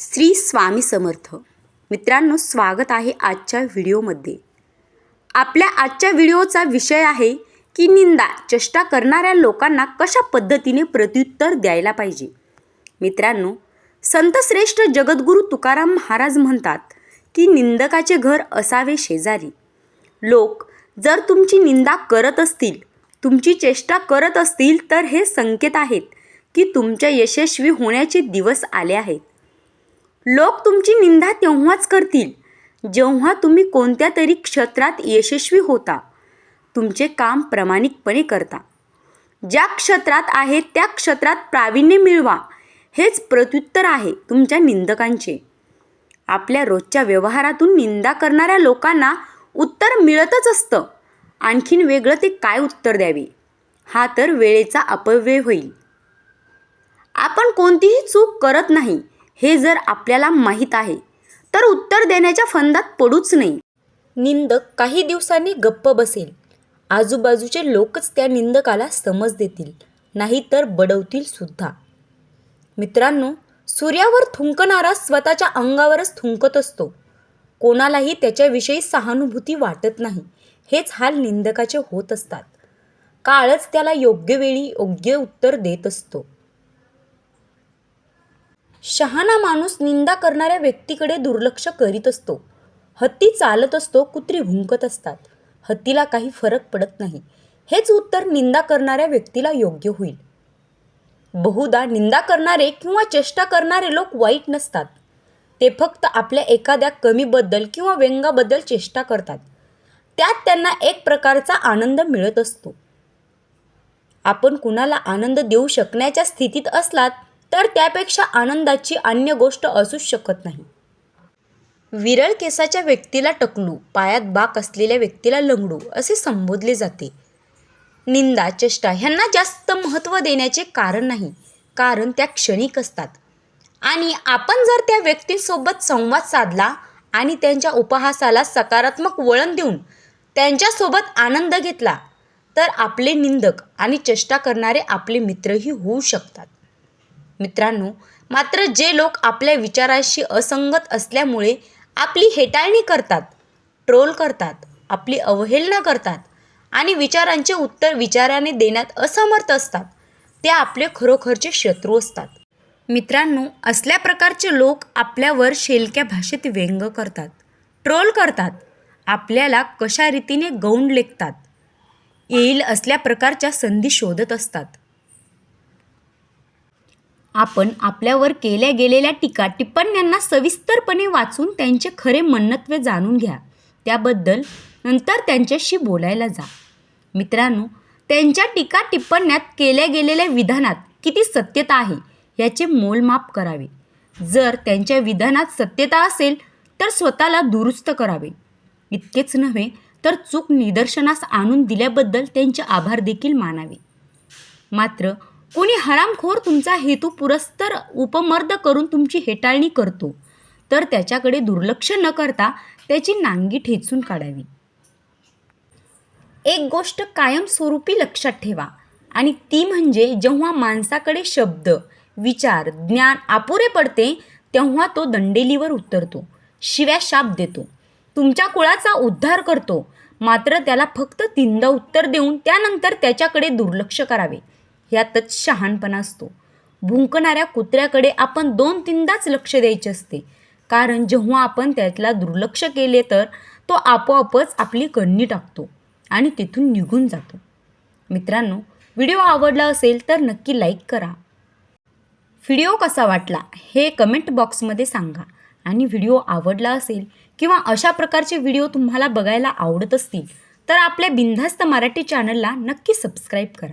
श्री स्वामी समर्थ. मित्रांनो स्वागत आहे आजच्या व्हिडिओमध्ये. आपल्या आजच्या व्हिडिओचा विषय आहे की निंदा चेष्टा करणाऱ्या लोकांना कशा पद्धतीने प्रत्युत्तर द्यायला पाहिजे? मित्रांनो संतश्रेष्ठ जगद्गुरू तुकाराम महाराज म्हणतात की निंदकाचे घर असावे शेजारी. लोक जर तुमची निंदा करत असतील तुमची चेष्टा करत असतील तर हे संकेत आहेत की तुमच्या यशस्वी होण्याचे दिवस आले आहेत. लोक तुमची निंदा तेव्हाच करतील जेव्हा तुम्ही कोणत्या तरी क्षेत्रात यशस्वी होता. तुमचे काम प्रामाणिकपणे करता. ज्या क्षेत्रात आहे त्या क्षेत्रात प्रावीण्य मिळवा. हेच प्रत्युत्तर आहे तुमच्या निंदकांचे. आपल्या रोजच्या व्यवहारातून निंदा करणाऱ्या लोकांना उत्तर मिळतच असतं. आणखीन वेगळं ते काय उत्तर द्यावे? हा तर वेळेचा अपव्यय होईल. आपण कोणतीही चूक करत नाही हे जर आपल्याला माहीत आहे तर उत्तर देण्याच्या फंदात पडूच नाही निंदक काही दिवसांनी गप्प बसेल. आजूबाजूचे लोकच त्या निंदकाला समज देतील नाही तर बडवतील सुद्धा. मित्रांनो सूर्यावर थुंकणारा स्वतःच्या अंगावरच थुंकत असतो. कोणालाही त्याच्याविषयी सहानुभूती वाटत नाही हेच हाल निंदकाचे होत असतात. काळच त्याला योग्य वेळी योग्य उत्तर देत असतो. शहाणा माणूस निंदा करणाऱ्या व्यक्तीकडे दुर्लक्ष करीत असतो. हत्ती चालत असतो कुत्री भुंकत असतात. हत्तीला काही फरक पडत नाही. हेच उत्तर निंदा करणाऱ्या व्यक्तीला योग्य होईल. बहुधा निंदा करणारे किंवा चेष्टा करणारे लोक वाईट नसतात. ते फक्त आपल्या एखाद्या कमीबद्दल किंवा व्यंगाबद्दल चेष्टा करतात. त्यात त्यांना एक प्रकारचा आनंद मिळत असतो. आपण कुणाला आनंद देऊ शकण्याच्या स्थितीत असलात तर त्यापेक्षा आनंदाची अन्य गोष्ट असूच शकत नाही. विरळ केसाच्या व्यक्तीला टकलू पायात बाक असलेल्या व्यक्तीला लंगडू असे संबोधले जाते. निंदा चेष्टा ह्यांना जास्त महत्त्व देण्याचे कारण नाही कारण त्या क्षणिक असतात. आणि आपण जर त्या व्यक्तींसोबत संवाद साधला आणि त्यांच्या उपहासाला सकारात्मक वळण देऊन त्यांच्यासोबत आनंद घेतला तर आपले निंदक आणि चेष्टा करणारे आपले मित्रही होऊ शकतात. मित्रांनो मात्र जे लोक आपल्या विचाराशी असंगत असल्यामुळे आपली हेटाळणी करतात ट्रोल करतात आपली अवहेलना करतात आणि विचारांचे उत्तर विचाराने देण्यात असमर्थ असतात ते आपले खरोखरचे शत्रू असतात. मित्रांनो असल्या प्रकारचे लोक आपल्यावर शेलक्या भाषेत व्यंग करतात ट्रोल करतात आपल्याला कशा रीतीने गौण लेखतात येईल असल्या प्रकारच्या संधी शोधत असतात. आपण आपल्यावर केल्या गेलेल्या टीका टिप्पण्यांना सविस्तरपणे वाचून त्यांचे खरे मन्नत्वे जाणून घ्या. त्याबद्दल नंतर त्यांच्याशी बोलायला जा. मित्रांनो त्यांच्या टीका टिप्पण्यात केल्या गेलेल्या विधानात किती सत्यता आहे याचे मोलमाप करावे. जर त्यांच्या विधानात सत्यता असेल तर स्वतःला दुरुस्त करावे. इतकेच नव्हे तर चूक निदर्शनास आणून दिल्याबद्दल त्यांचे आभार देखील मानावे. मात्र कोणी हरामखोर तुमचा हेतू पुरस्तर उपमर्द करून तुमची हेटाळणी करतो तर त्याच्याकडे दुर्लक्ष न करता त्याची नांगी ठेचून काढावी. एक गोष्ट कायमस्वरूपी लक्षात ठेवा आणि ती म्हणजे जेव्हा माणसाकडे शब्द विचार ज्ञान अपुरे पडते तेव्हा तो दंडेलीवर उतरतो शिव्या शाप देतो तुमच्या कुळाचा उद्धार करतो मात्र त्याला फक्त तीनदा उत्तर देऊन त्यानंतर त्याच्याकडे दुर्लक्ष करावे. ह्यातच शहाणपणा असतो. भुंकणाऱ्या कुत्र्याकडे आपण दोन तीनदाच लक्ष द्यायचे असते. कारण जेव्हा आपण त्यातला दुर्लक्ष केले तर तो आपोआपच आपली कण्णी टाकतो आणि तिथून निघून जातो. मित्रांनो व्हिडिओ आवडला असेल तर नक्की लाईक करा. व्हिडिओ कसा वाटला हे कमेंट बॉक्समध्ये सांगा. आणि व्हिडिओ आवडला असेल किंवा अशा प्रकारचे व्हिडिओ तुम्हाला बघायला आवडत असतील तर आपल्या बिनधास्त मराठी चॅनलला नक्की सबस्क्राईब करा.